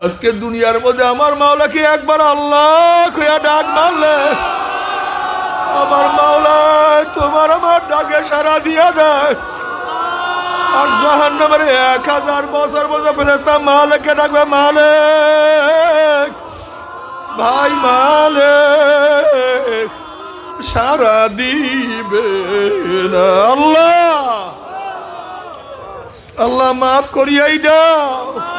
আজকে দুনিয়ার মধ্যে আমার মাওলাকে একবার আল্লাহ কইয়া ডাক মারলে, আমার মাওলা তোমার আমার ডাকে সারা দিয়া দেয়। আর এক হাজার বছর বছর ডাকবে ভাই আল্লাহ আল্লাহ মাফ করিয়াই দাও।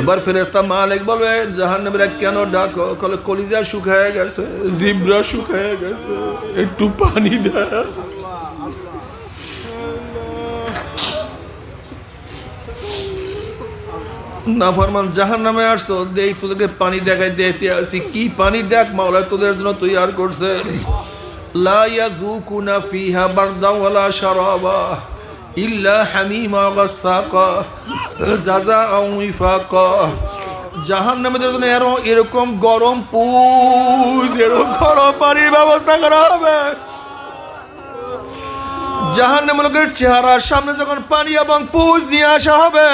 এবার ফেরেস্তা মালিক বলবে জাহান্নামীরা কেন ডাকো? কলে কলিজা শুকায় গেছে, জিব্রা শুকায় গেছে, একটু পানি দেয় না ফরমান জাহান নামে আসছো দেই তোদেরকে পানি দেখাই দেখতে আসি। কি পানি দেখ, মাওলা, তোদের জন্য তৈয়ার করছে। লা ইয়াযুকুনা ফিহা বারদা ওয়ালা শারাবা। ইল্লা হামিমা গাসাকা জাযাআ উইফাকা জাহান্নামীদের জন্য এরকম এরকম গরম পুজ, এরকম গরম পানির ব্যবস্থা করা হবে। জাহান্নামী লোকের চেহারার সামনে যখন পানি এবং পুজ নিয়ে আসা হবে,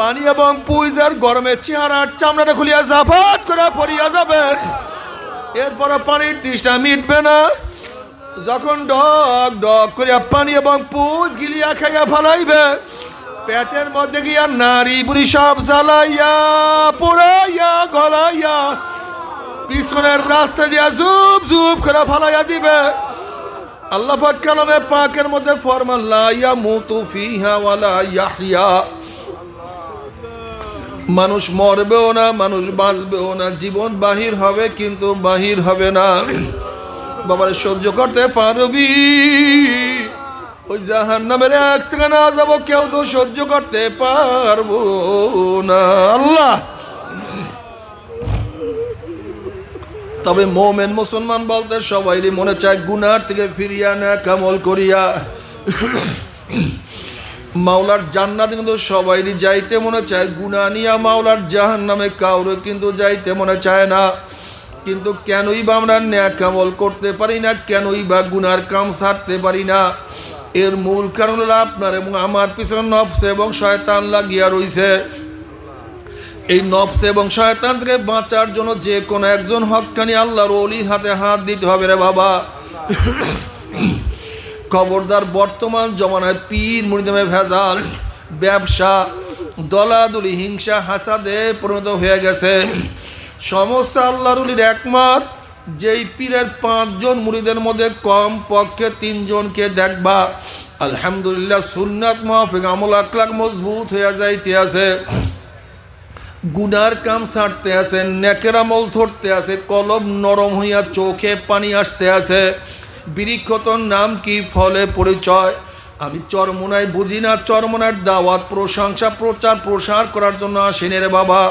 পানি এবং পুইজের গরমে চেহারার চামড়াটা খুলিয়া জাফাত করে পড়িয়া যাবে। এরপরে পানির তৃষ্ণা মিটবে না। যখন ডক ডক করিয়া পানি এবং পুজ গিলিয়া খাইয়া ফালাইবে, পেটের মধ্যে গিয়া নারী বুড়ি সব জ্বালাইয়া, পুরাইয়া, গলাইয়া, পিছনের রাস্তা দিয়া জুপ জুপ করে ফালাইয়া দিবে। আল্লাহ পাক কালামে পাকের মধ্যে ফরমান, লা ইয়ামুতু ফিহা ওয়ালা ইয়াহইয়া। মানুষ মরবেও না, মানুষ বাঁচবেও না, জীবন বাহির হবে কিন্তু বাহির হবে না। বাবার সহ্য করতে পারবি। ওই জাহান নামের এক সেকেন্ড যাব, কেউ তো সহ্য করতে পারব না। আল্লাহ! তবে মোমেন মুসলমান বলতে সবাই মনে চায়, গুনার থেকে ফিরিয়া না, কামল করিয়া। মাওলার জান্নাত কিন্তু সবাইরই যাইতে মনে চায়, গুনা নিয়া মাওলার জাহান নামে কাউরে কিন্তু যাইতে মনে চায় না। কিন্তু কেনই বা আমরা ন্যাকামল করতে পারি না, কেনই বা গুনার কাম সারতে পারি না? এর মূল কারণ হলো আপনার এবং আমার পিছনে নফস এবং শয়তান লাগিয়া রইছে। এই নফস এবং শয়তান থেকে বাঁচার জন্য যে কোনো একজন হকানি আল্লাহর অলির হাতে হাত দিতে হবে রে বাবা। খবরদার বর্তমান জমানায় পীর মুড়িদমে ভেজাল, ব্যবসা, দলাদলি, হিংসা, হাসাদে পরিণত হয়ে গেছে। সমস্ত আল্লাহরুলির একমত, যেই পীরের পাঁচজন মুড়িদের মধ্যে কম পক্ষে তিনজনকে দেখবা। আলহামদুলিল্লাহ সুন্নাত মাহফিক আমল আকলাক মজবুত হয়ে যাইতে আছে। গুনার কাম ছাড়তে আছে, নেকের আমল ধরতে আছে কলম নরম হইয়া চোখে পানি আসতে আছে। বৃক্ষতর নাম কি? ফলে পরিচয়। আমি চরমোনায় বুঝি না, চরমোনার দাওয়াত, প্রশংসা প্রচার প্রসার করার জন্য আসেনি রে বাবা।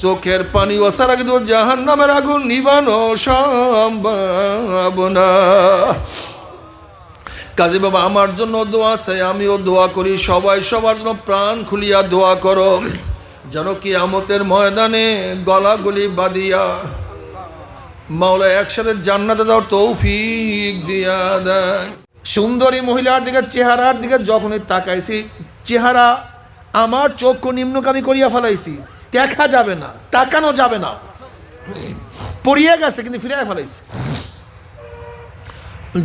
চোখের পানি ও সারা কিন্তু জাহান নামের আগুন নিবানো সম্ভব না। কাজী বাবা, আমার জন্য দোয়া চাই আমিও দোয়া করি, সবাই সবার জন্য প্রাণ খুলিয়া দোয়া করো, যেন কি আমতের ময়দানে গলাগুলি বাদিয়া মাওলা একসাথে জান্নাতে যাওয়ার তৌফিক দিয়া দেয়। সুন্দরী মহিলার দিকে চেহারার দিকে যখনই তাকাইছি, চেহারা আমার চক্ষু নিম্নগামী করিয়া ফেলাইছি দেখা যাবে না, তাকানো যাবে না। পড়িয়ে গেছে, কিন্তু ফিরে ফেলাইছি।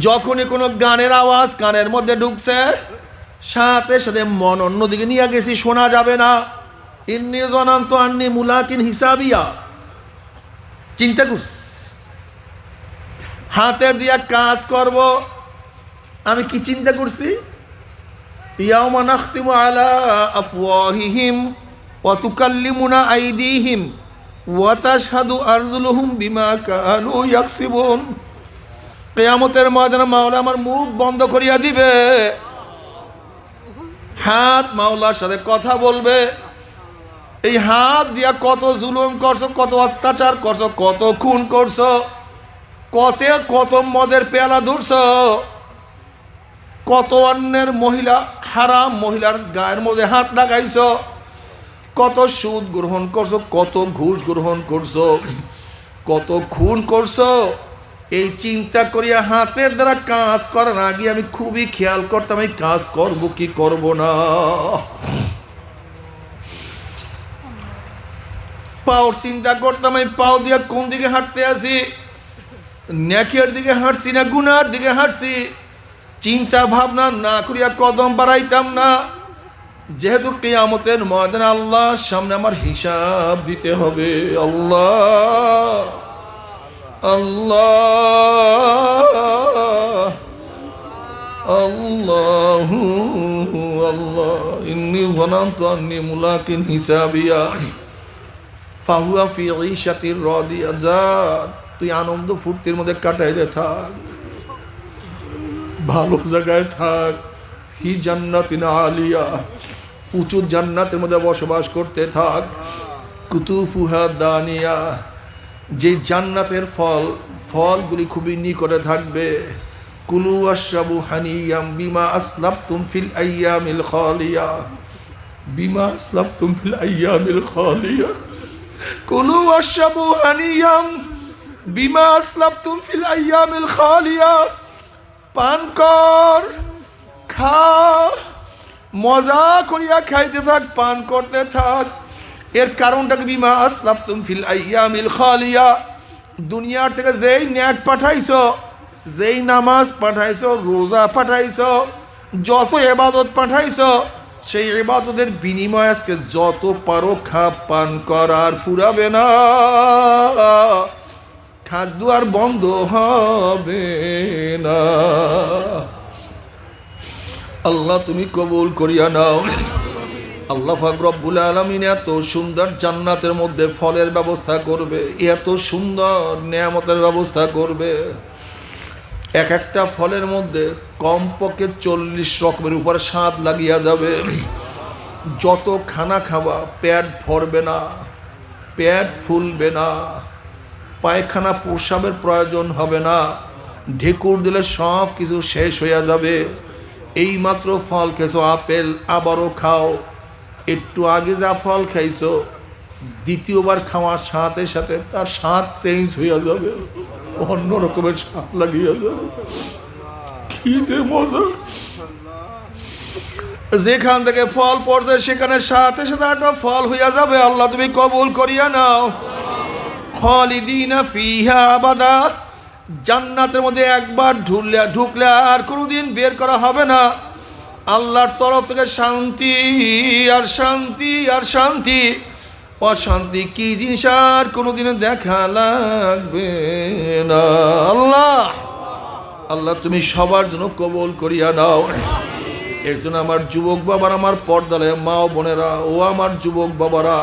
যখনই কোনো গানের আওয়াজ কানের মধ্যে ঢুকছে, সাথে সাথে মন অন্যদিকে নিয়ে গেছি, শোনা যাবে না। ইন্নি জনান্ত আন্নি মুলাকিন হিসাবিয়া। চিন্তা করছি হাতের দিয়া কাজ করব। আমি কি চিন্তা করছি? ইয়াউমা নাখতিমু আলা আফওয়াহিহিম। ওয়া তুকাল্লিমুনা আইদিহিম ওয়া তাশহাদু আরজুলুহুম বিমা কানু ইয়াকসিবুন। কিয়ামতের ময়দানে মাওলা আমার মুখ বন্ধ করিয়া দিবে। হাত মাওলার সাথে কথা বলবে। এই হাত দিয়া কত জুলুম করছ, কত অত্যাচার করছ, কত খুন করছ, কত কত মদের পেয়ালা ধরছো, কত অন্যের মহিলা, হারাম মহিলার গায়ের মধ্যে হাত লাগাইছো কত সুদ গ্রহণ করছ, কত ঘুষ গ্রহণ করছ, কত খুন করছ, এই চিন্তা করিয়া হাতের দ্বারা কাজ করার আগে আমি খুবই খেয়াল করতাম, এই কাজ করব কি করব না। পাওর চিন্তা করতাম আমি পাও দিয়া কোন দিকে হাঁটতে আসি? নেকের দিকে হাঁটছি না, গুনার দিকে হাঁটছি? চিন্তা ভাবনা না করিয়া কদম বাড়াইতাম না। যেহেতু কেয়ামতের ময়দান আল্লাহর সামনে আমার হিসাব দিতে হবে। আল্লাহ আল্লাহ আল্লাহ আল্লাহ, ইন্নি মুলাকিন হিসাবিয়া। ফাহুয়া ফি ঈশাতির রাদিয়া। যা, তুই আনন্দ ফুর্তির মধ্যে কাটাইতে থাক। ভালো জায়গায় থাক। হি জান্নাতিন আলিয়া। উঁচু জান্নাতের মধ্যে বসবাস করতে থাক। কুতুফুহা দানিয়া, যে জান্নাতের ফল, ফলগুলি খুবই নিকটে থাকবে। কুলু আশরাবু হানিয়াম, বিমা আসলাম তুমফিল আইয়ামিল খালিয়া। বিমা আসলাম তুমফিল আইয়ামিল খালিয়া। কুলু আশরাবু হানিয়াম, বিমা আসলাম তুমফিল আইয়ামিল খালিয়া। পান কর, খা। মজা করিয়া খাইতে থাক, পান করতে থাক। এর কারণটাকে বিমা আসলাম তুম ফিল আইয়ামিল খালিয়া। দুনিয়ার থেকে যেই ন্যাক পাঠাইছো, যেই নামাজ পাঠাইছো, রোজা পাঠাইছো, যত এবাদত পাঠাইছো, সেই এবাদতের বিনিময় আজকে যত পারো খা পান কর আর ফুরাবে না। খাদ্য আর বন্ধ হবে না। আল্লাহ, তুমি কবুল করিয়া নাও। আল্লাহ পাক রব্বুল আলমিন এত সুন্দর জান্নাতের মধ্যে ফলের ব্যবস্থা করবে, এত সুন্দর নিয়ামতের ব্যবস্থা করবে। এক একটা ফলের মধ্যে কমপক্ষে চল্লিশ রকমের উপর স্বাদ লাগিয়া যাবে। যত খানা খাবা, পেট ভরবে না, পেট ফুলবে না, পায়খানা প্রসাবের প্রয়োজন হবে না, ঢেকুর দিলে সব কিছু শেষ হইয়া যাবে। এই মাত্র ফল খেয়েছো, আপেল, আবারও খাও। একটু আগে যা ফল খাইছো, দ্বিতীয়বার খাওয়ার সাথে সাথে তার স্বাদ চেঞ্জ হইয়া যাবে, অন্য রকমের স্বাদ লাগিয়া যাবে। কি যে মজা। যেখান থেকে ফল পড়ছে, সেখানে সাথে সাথে একটা ফল হইয়া যাবে। আল্লাহ তুমি কবুল করিয়া নাও। খালিদিনা ফিহা আবাদা। জান্নাতের মধ্যে একবার ঢুকলে ঢুকলে আর কোনোদিন বের করা হবে না। আল্লাহর তরফ থেকে শান্তি আর শান্তি আর শান্তি। অশান্তি কি জিনিস আর কোনোদিনও দেখা লাগবে না। আল্লাহ আল্লাহ তুমি সবার জন্য কবল করিয়া নাও। এর জন্য আমার যুবক বাবার, আমার পর্দালে মা বোনেরা ও আমার যুবক বাবারা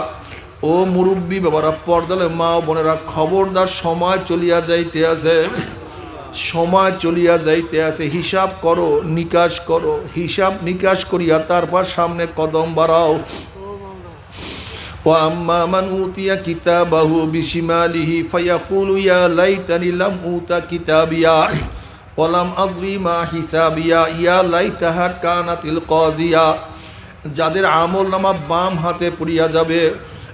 ও মুরব্বী বাবারা পর্দালে মা ও বোনেরা খবরদার সময় চলিয়া যাইতে আছে সময় চলিয়া যাইতে আছে হিসাব করো নিকাশ করো হিসাব নিকাশ করিয়া তারপর সামনে কদম বাড়াও وأما من أوتي كتابه بشماله فيقول يا ليتني لم أوت كتابيا ولم أدري ما حسابيا يا ليتها كانت القاضية যাদের আমল নামা বাম হাতে পড়িয়া যাবে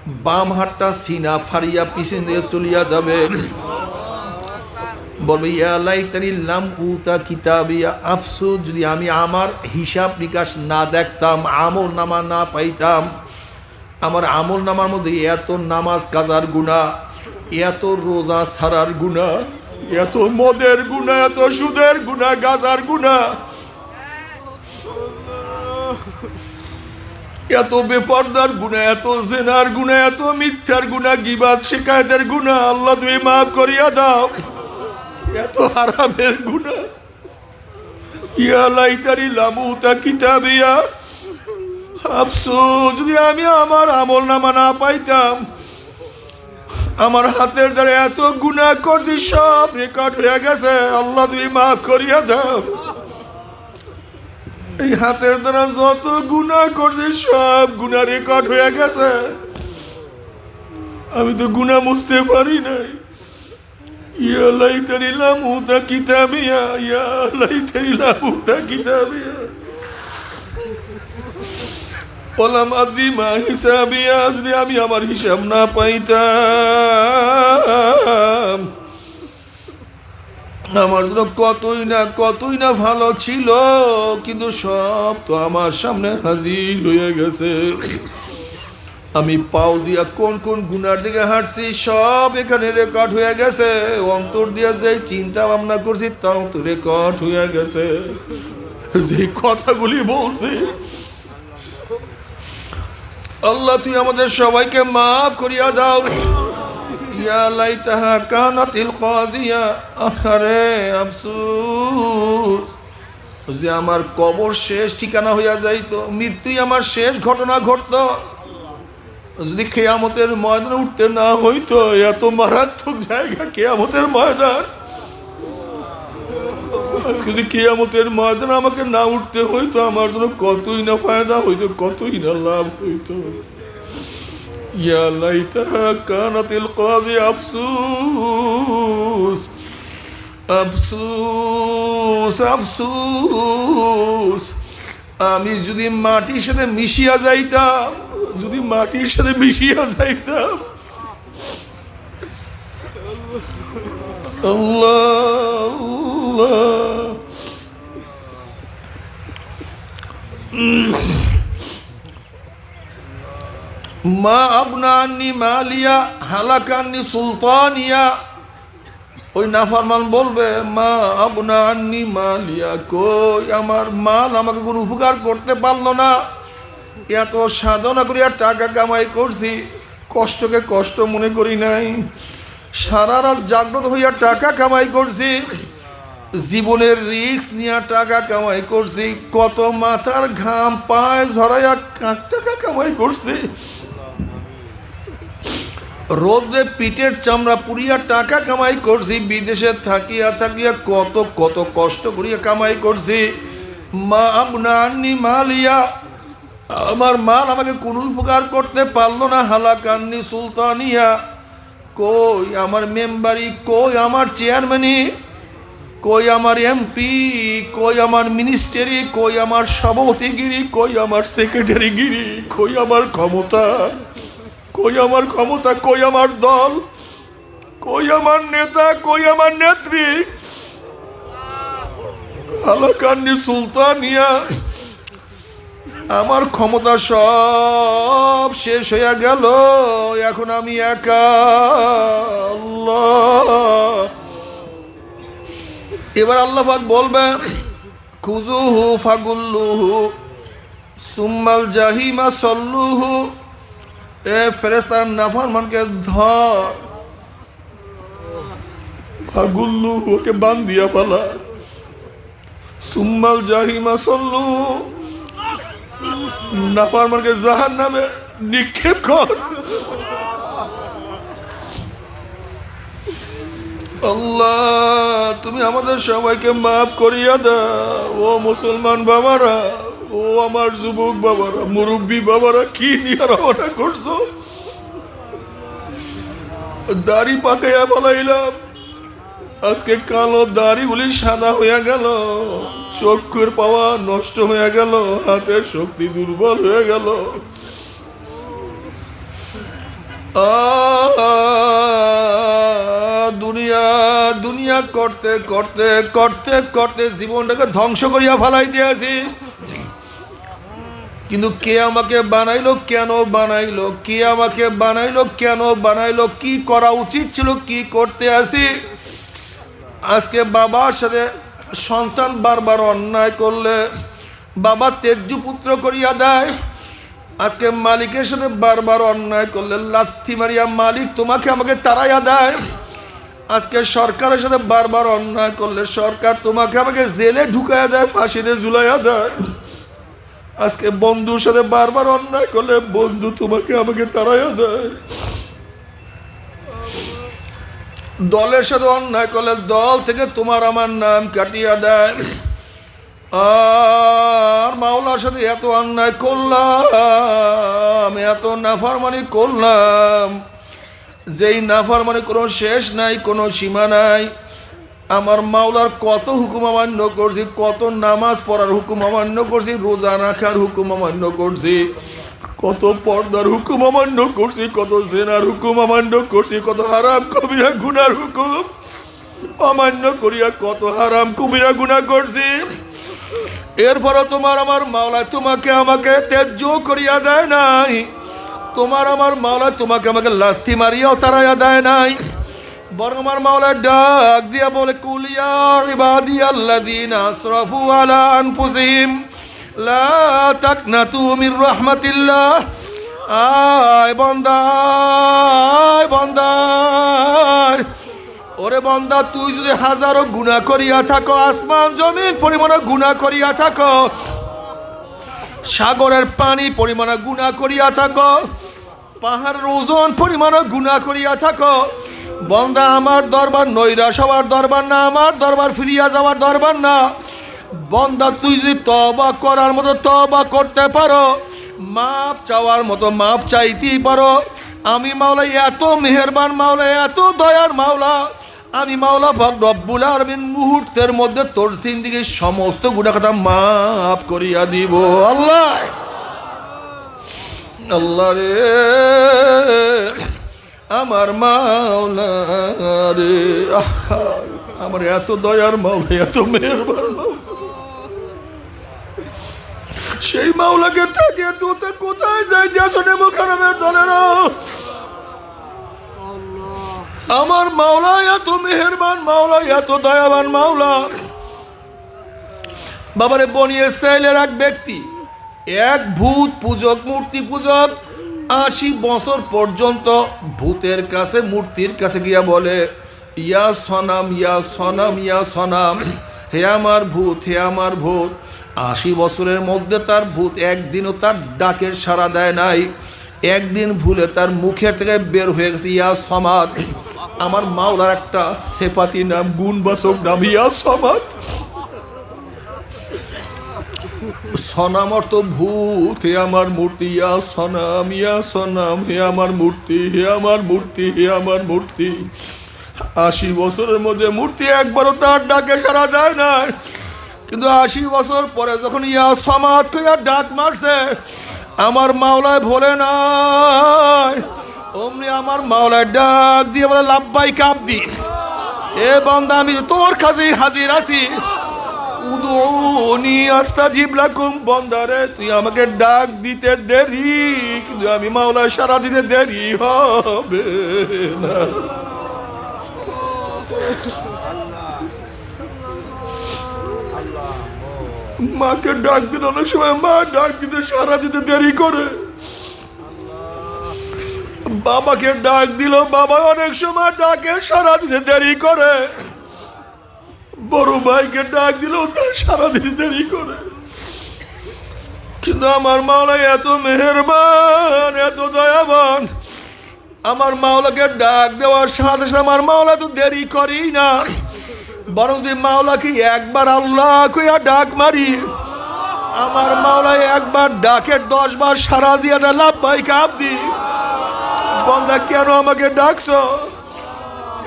বাম হাতটা সিনা ফারিয়া পিছন দিয়ে চলিয়া যাবে। বলবে, ইয়া লাইতানি লাম উতা কিতাবিয়া আফসোস, যদি আমি আমার হিসাব নিকাশ না দেখতাম, আমল নামা না পাইতাম, আমার আমল নামার মধ্যে এত নামাজ কাজার গুণা এত রোজা ছাড়ার গুণা এত মদের গুণা এত সুদের গুণা গাজার গুণা এত বেপর্দার গুণা, এত জেনার গুণা, এত মিথ্যার গুণা, গিবাদ শিকায়তের গুণা, আল্লাহ তুমি মাফ করিয়া দাও। এত হারামের গুণা। ইয়া লাইতারি লামুতা কিতাবিয়া। আফসোস, যদি আমি আমার আমল নামা না পাইতাম, আমার হাতের দ্বারা এত গুণা করছি, সব রেকর্ড হয়ে গেছে, আল্লাহ তুমি মাফ করিয়া দাও। এই হাতের দ্বারা যত গুণা করছে, সব গুণা রেকর্ড হয়ে গেছে। আমি তো গুণা মুছতে পারি নাই। ইয়া ইয়া যদি আমি আমার হিসাব না পাইতাম আমার জন্য কতই না কতই না ভালো ছিল, কিন্তু সব তো আমার সামনে হাজির হয়ে গেছে। আমি পাও দিয়া কোন কোন গুনার দিকে হাঁটছি, সব এখানে রেকর্ড হয়ে গেছে। অন্তর দিয়া যে চিন্তা ভাবনা করছি, তাও তো রেকর্ড হয়ে গেছে। যে কথাগুলি বলছি, আল্লাহ, তুই আমাদের সবাইকে মাফ করিয়া দাও। ইয়া যদি আমার কবর শেষ ঠিকানা হইয়া যাইতো, মৃত্যুই আমার শেষ ঘটনা ঘটতো। যদি কেয়ামতের ময়দানে উঠতে না হইতো, এত মারাত্মক জায়গা কেয়ামতের ময়দান। যদি কেয়ামতের ময়দানে আমাকে না উঠতে হইতো, আমার জন্য কতই না ফায়দা হইতো, কতই না লাভ হইতো। ইয়া লাইতাহা কানাতিল কাজি আফসুস আফসুস আফসুস আমি যদি মাটির সাথে মিশিয়া যাইতাম, যদি মাটির সাথে মিশিয়া যাইতাম। আল্লাহ। মা আবনানি মালিয়া হালাকান্নি সুলতানিয়া। ওই নাফরমান বলবে, মা আবনা আন্নি মালিয়া কই? আমার মাল আমাকে কোনো উপকার করতে পারল না। এত সাধনা করিয়া টাকা কামাই করছি, কষ্টকে কষ্ট মনে করি নাই। সারা রাত জাগ্রত হইয়া টাকা কামাই করছি, জীবনের রিস্ক নিয়ে টাকা কামাই করছি, কত মাথার ঘাম পায়ে ঝরাইয়া টাকা কামাই করছি। রোদে পিঠের চামড়া পুড়িয়া টাকা কামাই করছি, বিদেশে থাকিয়া থাকিয়া কত কত কষ্ট করিয়া কামাই করছি। মা আপনানি মালিয়া আমার মাল আমাকে কোনো উপকার করতে পারল না, হালাকান্নি সুলতানিয়া। কই আমার মেম্বারি, কই আমার চেয়ারম্যানি কই আমার এমপি, কই আমার মিনিস্টারি, কই আমার সভাপতিগিরি, কই আমার সেক্রেটারিগিরি, কই আমার ক্ষমতা। কই আমার ক্ষমতা, কই আমার দল, কই আমার নেতা, কই আমার নেত্রী? আলাকান্নি সুলতানিয়া, আমার ক্ষমতা সব শেষ হইয়া গেল, এখন আমি একা। এবার আল্লাহ পাক বলবেন খুজুহু ফাগুল্লুহু, সুম্মাল জাহিমা সল্লুহু। এ ফেরেস্তার নাফরমানকে ধর। ফাগুল্লু ওকে বান দিয়া পালা সুম্মাল জাহিমা সল্লু। নাফরমানকে জাহান নামে নিক্ষেপ কর। আল্লাহ, তুমি আমাদের সবাইকে মাফ করিয়া দাও, ও মুসলমান বাবারা। ও আমার যুবক বাবারা, মুরব্বী বাবারা, কি নিয়ে রওনা করছ? দাড়ি পাকাইয়া ফলাইলাম। আজকে কালো দাড়িগুলি সাদা হইয়া গেল, চক্ষুর পাওয়া নষ্ট হয়ে গেল, হাতের শক্তি দুর্বল হয়ে গেল। দুনিয়া দুনিয়া করতে করতে করতে করতে জীবনটাকে ধ্বংস করিয়া ফেলাই দিয়েছি কিন্তু কে আমাকে বানাইলো, কেন বানাইলো, কে আমাকে বানাইলো, কেন বানাইলো, কি করা উচিত ছিল, কি করতে আসি? আজকে বাবার সাথে সন্তান বারবার অন্যায় করলে, বাবা তেজ্য পুত্র করিয়া দেয়। আজকে মালিকের সাথে বারবার অন্যায় করলে, লাথি মারিয়া মালিক তোমাকে আমাকে তাড়াইয়া দেয়। আজকে সরকারের সাথে বারবার অন্যায় করলে, সরকার তোমাকে আমাকে জেলে ঢুকাইয়া দেয়, ফাঁসিতে ঝুলাইয়া দেয়। আজকে বন্ধুর সাথে বারবার অন্যায় করলে বন্ধু তোমাকে আমাকে তাড়াইয়া দেয়। দলের সাথে অন্যায় করলে দল থেকে তোমার আমার নাম কাটিয়া দেয়। আর মাওলার সাথে এত অন্যায় করলাম, এত নাফারমানি করলাম, যেই নাফার মানে কোনো শেষ নাই, কোনো সীমা নাই। আমার মাওলার কত হুকুম অমান্য করছি, কত নামাজ পড়ার হুকুম অমান্য করছি, রোজা রাখার হুকুম অমান্য করছি, কত পর্দার হুকুম অমান্য করছি, কত জেনার হুকুম অমান্য করছি, কত হারাম কবিরা গুনার হুকুম অমান্য করিয়া কত হারাম কবিরা গুণা করছি। এরপরও তোমার আমার মাওলা তোমাকে আমাকে ত্যায্য করিয়া দেয় নাই, তোমার আমার মাওলা তোমাকে আমাকে লাথি মারিয়াও তারাইয়া দেয় নাই। বরং আমার মাওলা ডাক দিয়া বলে, কুলিয়া ইবাদি আল্লাযীনা আসরাফু আলা আনফুসিহিম, লা তাকনাতু মির রাহমাতিল্লাহ আয় বান্দা আয় বান্দা, আয়। ওরে বন্দা, তুই যদি হাজারো গুণা করিয়া থাকো, আসমান জমিন পরিমাণে গুণা করিয়া থাকো, সাগরের পানি পরিমাণে গুণা করিয়া থাকো, পাহাড়ের ওজন পরিমাণে গুণা করিয়া থাকো বন্দা আমার দরবার, নৈরা সবার দরবার না, আমার দরবার ফিরিয়া যাওয়ার দরবার না। বন্দা, তুই যদি তবা করার মতো তবা করতে পারো, মাপ চাওয়ার মতো মাপ চাইতেই পারো। আমি মাওলা এত মেহেরবান মাওলা, এত দয়ার মাওলা। আমি মাওলা ভগ রব্বুল আলমিন মুহূর্তের মধ্যে তোর সিন্দিকে সমস্ত গুণা কথা মাফ করিয়া দিব। আল্লাহ! আল্লাহ রে! আমার মাওলা রে আহা, আমার এত দয়ার মাওলা এত মেহেরবান সেই মাওলাকে থাকে তুতে কোথায় যাই দেশনে মুখারামের দলেরা আমার মাওলা এত মেহেরবান মাওলা এত দয়াবান মাওলা। বাবারে বনি ইসরায়েলের এক ব্যক্তি। এক ভূত পূজক মূর্তি পূজক আশি বছর পর্যন্ত ভূতের কাছে, মূর্তির কাছে গিয়া বলে, ইয়া সনাম ইয়া সনাম ইয়া সনাম, হে আমার ভূত, হে আমার ভূত। আশি বছরের মধ্যে তার ভূত একদিনও তার ডাকের সাড়া দেয় নাই। একদিন ভুলে তার মুখের থেকে বের হয়ে গেছে, ইয়া সমাদ, আমার মাওলার একটা সেপাতি নাম, গুণবাচক নাম, ইয়া সমাদ। সনাম অর্থ ভূত, হে আমার মূর্তি, ইয়া সনাম ইয়া সনাম, হে আমার মূর্তি, হে আমার মূর্তি, হে আমার মূর্তি। আশি বছরের মধ্যে মূর্তি একবারও তার ডাকে সারা দেয় না কিন্তু আশি বছর পরে যখন ইয়া সমাদ কইয়া ডাক মারছে, আমার মাওলায় ভোলে নাই। অমনি আমার মাওলায় ডাক দিয়ে বলে লাভবাই কাবদি এ বন্দা আমি তোর কাছেই হাজির আছি। উদুনি আস্তাজিব লাকুম বন্দারে, তুই আমাকে ডাক দিতে দেরি, কিন্তু আমি মাওলা সারা দিতে দেরি হবে মাকে ডাক দিলে অনেক সময় মা ডাক দিতে সারা দিতে দেরি করে। বাবাকে ডাক দিল বাবা অনেক সময় ডাকে সারা দিতে দেরি করে। বড় ভাইকে ডাক দিলেও তার সারা দিতে দেরি করে। কিন্তু আমার মাওলা এত মেহেরবান, এত দয়াবান। আমার মাওলাকে ডাক দেওয়ার সাথে সাথে আমার মাওলা তো দেরি করেই না। বরং যে মাওলাকে একবার আল্লাহ কইয়া ডাক মারি, আমার মাওলা একবার ডাকের দশ বার সারা দিয়ে দেয় লাভ ভাই কাবদি বন্দা, কেন আমাকে ডাকছো?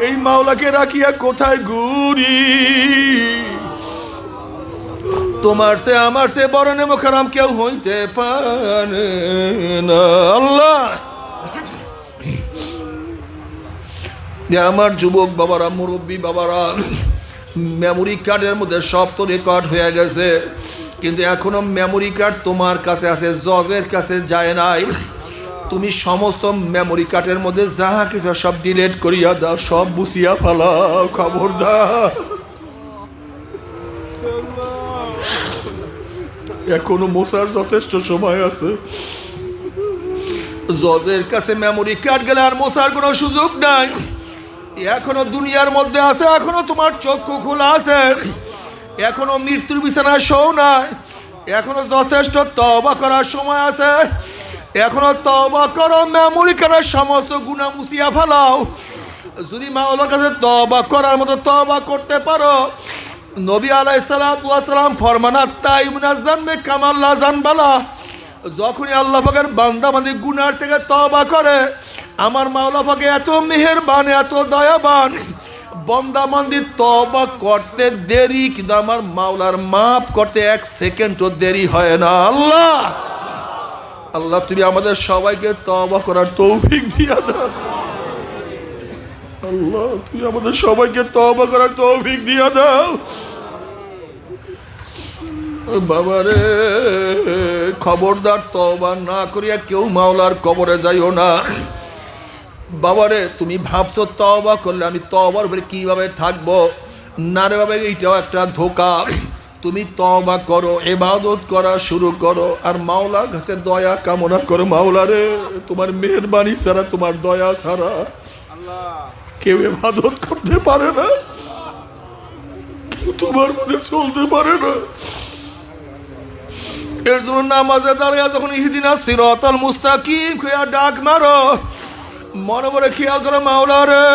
এই মাওলাকে রাখিয়া কোথায় ঘুরি? তোমার সে, আমার সে বড় নেমো খারাম কেউ হইতে পারে না। আল্লাহ! আমার যুবক বাবারা, মুরব্বী বাবারা মেমোরি কার্ডের মধ্যে সব তো রেকর্ড হয়ে গেছে। কিন্তু এখনও মেমোরি কার্ড তোমার কাছে আছে, জজের কাছে যায় নাই। তুমি সমস্ত মেমোরি কার্ডের মধ্যে যাহা কিছু সব ডিলেট করিয়া দাও, সব বুঝিয়া ফেলাও খবর দাও এখনও মশার যথেষ্ট সময় আছে। জজের কাছে মেমোরি কার্ড গেলে আর মশার কোনো সুযোগ নাই। এখনও দুনিয়ার মধ্যে আছে, এখনও তোমার চক্ষু খোলা আছে। এখনও মৃত্যুর বিছানায় শো নাই। এখনও যথেষ্ট তবা করার সময় আছে। এখনও তবা করো, মেমোরি কার্ডের সমস্ত গুণা মুছিয়া ফেলাও। যদি মাওলার কাছে তবা করার মতো তবা করতে পারো, নবী আলাই সালাম ফরমানাত তাই জানবে কামাল্লা জানবালা যখনই আল্লাহ পাকের বান্দা বান্দি গুনার থেকে তবা করে, আমার মাওলা পাকে এত মেহেরবান, এত দয়াবান, বন্দা মন্দির তবা করতে দেরি, কিন্তু আমার মাওলার মাপ করতে এক সেকেন্ডও দেরি হয় না। আল্লাহ! আল্লাহ, তুমি আমাদের সবাইকে তবা করার তৌফিক দিয়া দাও। আল্লাহ, তুমি আমাদের সবাইকে তবা করার তৌফিক দিয়া দাও। বাবারে খবরদার তবা না করিয়া কেউ মাওলার কবরে যাইও না। বাবারে তুমি ভাবছ তবা করলে আমি তবার উপরে কীভাবে থাকব? না রে বাবা, এইটাও একটা ধোকা। তুমি তবা করো এবাদত করা শুরু করো, আর মাওলার কাছে দয়া কামনা করো মাওলারে, তোমার মেহরবানি ছাড়া, তোমার দয়া ছাড়া কেউ এবাদত করতে পারে না। তোমার মধ্যে চলতে পারে না। এর জন্য নামাজে দাঁড়িয়ে যখন ইহিদিনা সিরতাল মুস্তাকিম খুয়া ডাক মারো। মনে মনে খেয়াল করো মাওলা রে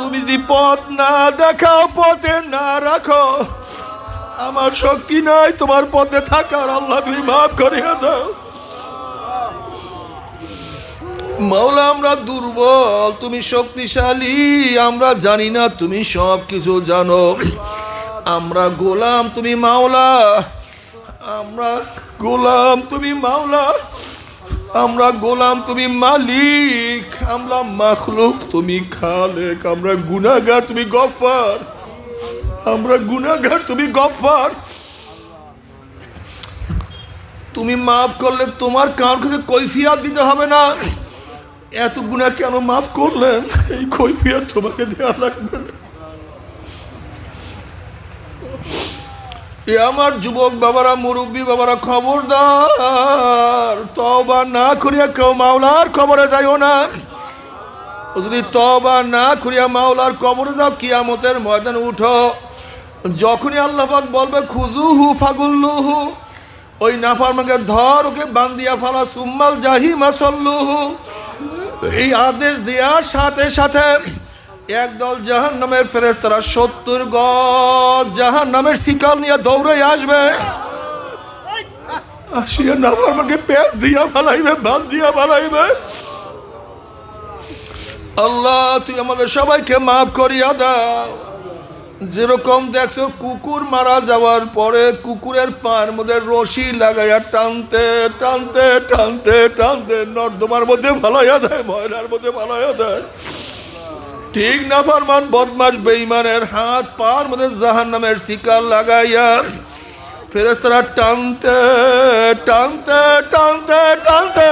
তুমি যদি পথ না দেখাও, পথে না রাখো, আমার শক্তি নাই, তোমার পথে থাকার আল্লাহ তুমি মাফ করিয়া দাও। মাওলা, আমরা দুর্বল, তুমি শক্তিশালী, আমরা জানি না, তুমি সব কিছু জানো। আমরা গোলাম, তুমি মাওলা, আমরা গোলাম, তুমি মাওলা। আমরা গোলাম, তুমি মালিক, আমরা মাখলুক, তুমি খালেক, আমরা গুনাগার তুমি গফার, আমরা গুনাগার তুমি গফার। তুমি মাফ করলে তোমার কার কাছে কৈফিয়াত দিতে হবে না। এত গুণা কেন মাফ করলেন? এই কৈফিয়াত তোমাকে দেওয়া লাগবে না। এ আমার যুবক বাবারা, মুরব্বী বাবারা, খবরদার। তবা না করিয়া কেউ মাওলার খবরে যাইও না। যদি তবা না করিয়া মাওলার কবরে যাও, কিয়ামতের ময়দান উঠো। যখনই আল্লাপাক বলবে খুজু হু খুজুহু ফাগুল্লুহু, ওই নাফারমাকে ধর, ওকে বান্দিয়া ফালা সুম্মাল জাহিমা সল্লুহু। এই আদেশ দেওয়ার সাথে সাথে একদল জাহান নামের ফেরেস্তারা সত্তর গজ জাহান নামের শিকাল নিয়ে দৌড়ে আসবে। আসিয়া নাফারমাকে পেঁচ দিয়া ফালাইবে বাদ দিয়া ফালাইবে। আল্লাহ, তুই আমাদের সবাইকে মাফ করিয়া দাও। যেরকম দেখছ, কুকুর মারা যাওয়ার পরে কুকুরের পার মধ্যে রশি লাগাইয়া টানতে টানতে টানতে টানতে নর্দমার মধ্যে ফালাইয়া দেয় ময়লার মধ্যে ফালাইয়া দেয়। ঠিক না ফরমান বদমাস বেইমানের হাত, পার মধ্যে জাহান নামের শিকার লাগাইয়া ফেরেস্তারা টানতে টানতে টানতে টানতে,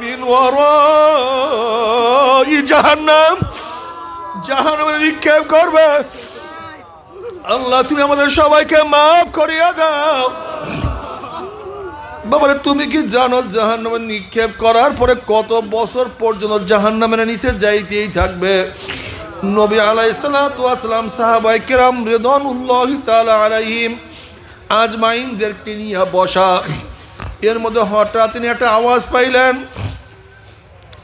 মিন জাহান্নাম। করবে। আল্লাহ, তুমি আমাদের সবাইকে মাফ করিয়া দাও। বাবারে, তুমি কি জানো জাহান নামে নিক্ষেপ করার পরে কত বছর পর্যন্ত জাহান নামের নিচে যাইতেই থাকবে? নবী আলাইসালাম সাহাবাই কেরাম রেদন উল্লাহ তালা আলাইহিম আজমাইনদেরকে নিয়ে বসা। এর মধ্যে হঠাৎ তিনি একটা আওয়াজ পাইলেন।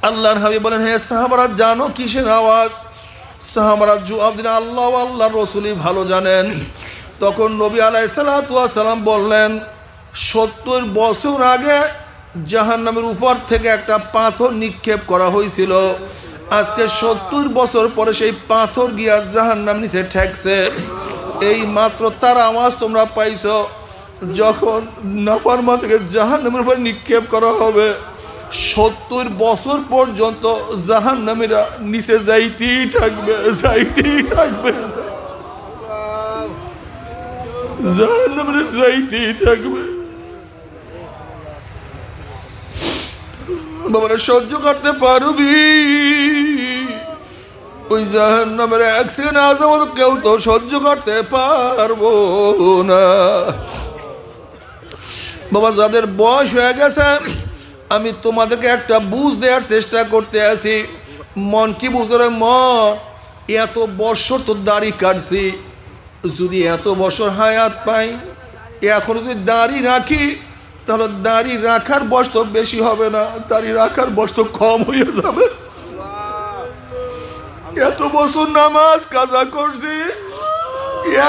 আল্লাহর হাবি বলেন, হে সাহাবারা, জানো কিসের আওয়াজ? সাহাবারা জবাব দিন আল্লাহ আল্লাহ রসুলই ভালো জানেন। তখন নবী আলাই সালাম বললেন সত্তর বছর আগে জাহান নামের উপর থেকে একটা পাথর নিক্ষেপ করা হয়েছিল। আজকে সত্তর বছর পরে সেই পাথর গিয়া জাহান নাম নিচে ঠেকছে। এই মাত্র তার আওয়াজ তোমরা পাইছো, যখন নাফারমা থেকে জাহান নামের উপর নিক্ষেপ করা হবে, সত্তর বছর পর্যন্ত জাহান নামীরা নিচে যাইতেই থাকবে যাইতেই থাকবে। জাহান নামীরা যাইতেই থাকবে। বাবারা সহ্য করতে পারবি। ওই জাহান নামের এক সেকেন্ড আজামত কেউ তো সহ্য করতে পারব না। বাবা, যাদের বয়স হয়ে গেছে, আমি তোমাদেরকে একটা বুঝ দেওয়ার চেষ্টা করতে আছি। মন কি বুঝতে মন এত বছর তো দাড়ি কাটছি। যদি এত বছর হায়াত পাই, এখন যদি দাড়ি রাখি তাহলে দাড়ি রাখার বয়স বেশি হবে না। দাড়ি রাখার বয়স কম হয়ে যাবে। এত বছর নামাজ কাজা করছি।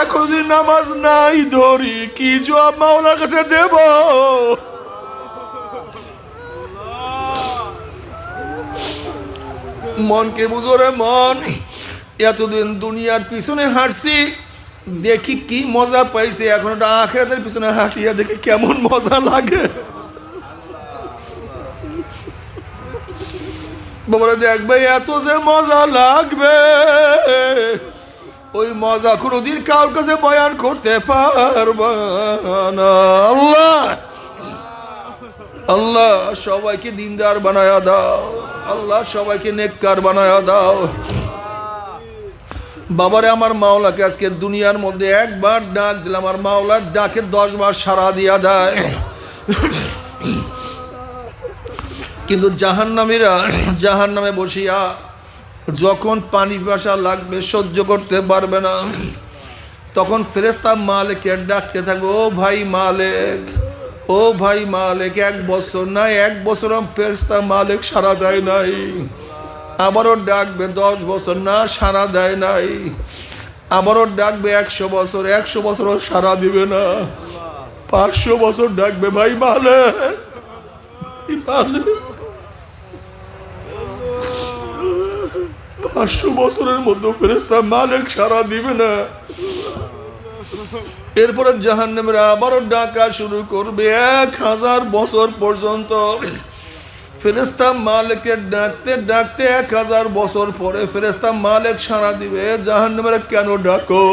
এখন যদি নামাজ নাই ধরি, কি জবাব মাওলার কাছে দেব? মনকে বুঝো রে মন, এতদিন দুনিয়ার পিছনে হাঁটছি। দেখি কি মজা পাইছে। এখন ওটা আখেরাতের পিছনে হাঁটিয়া দেখি কেমন মজা লাগে। বাবারা দেখবে এত যে মজা লাগবে। ওই মজা কোনোদিন কার কাছে বয়ান করতে পারবা না। আল্লাহ! আল্লাহ, সবাইকে দিনদার বানায়া দাও। আল্লাহ, সবাইকে নেককার বানায়া দাও। বাবারে, আমার মাওলাকে আজকে দুনিয়ার মধ্যে একবার ডাক দিলাম আমার মাওলার ডাকে দশ বার সারা দিয়া দেয়। কিন্তু জাহান্নামীরা জাহান নামে বসিয়া যখন পানি পিপাসা লাগবে, সহ্য করতে পারবে না। তখন ফেরেস্তা মালিককে ডাকতে থাকবে ও ভাই মালেক, ও ভাই মালেক, এক বছর না এক বছর ফেরেস্তা মালেক সারা দেয় নাই। আবারও ডাকবে দশ বছর, না সারা দেয় নাই। আবারও ডাকবে একশো বছর, একশো বছরও সারা দিবে না। পাঁচশো বছর ডাকবে ভাই মালিক পাঁচশো বছরের মধ্যে ফেরেস্তা মালিক সারা দিবে না। এরপরে জাহান্নামের আবারও ডাকা শুরু করবে এক হাজার বছর পর্যন্ত। ফেরেস্তা মালিকের ডাকতে ডাকতে এক হাজার বছর পরে ফেরেস্তা মালিক সারা দিবে, জাহান্নামের কেন ডাকো?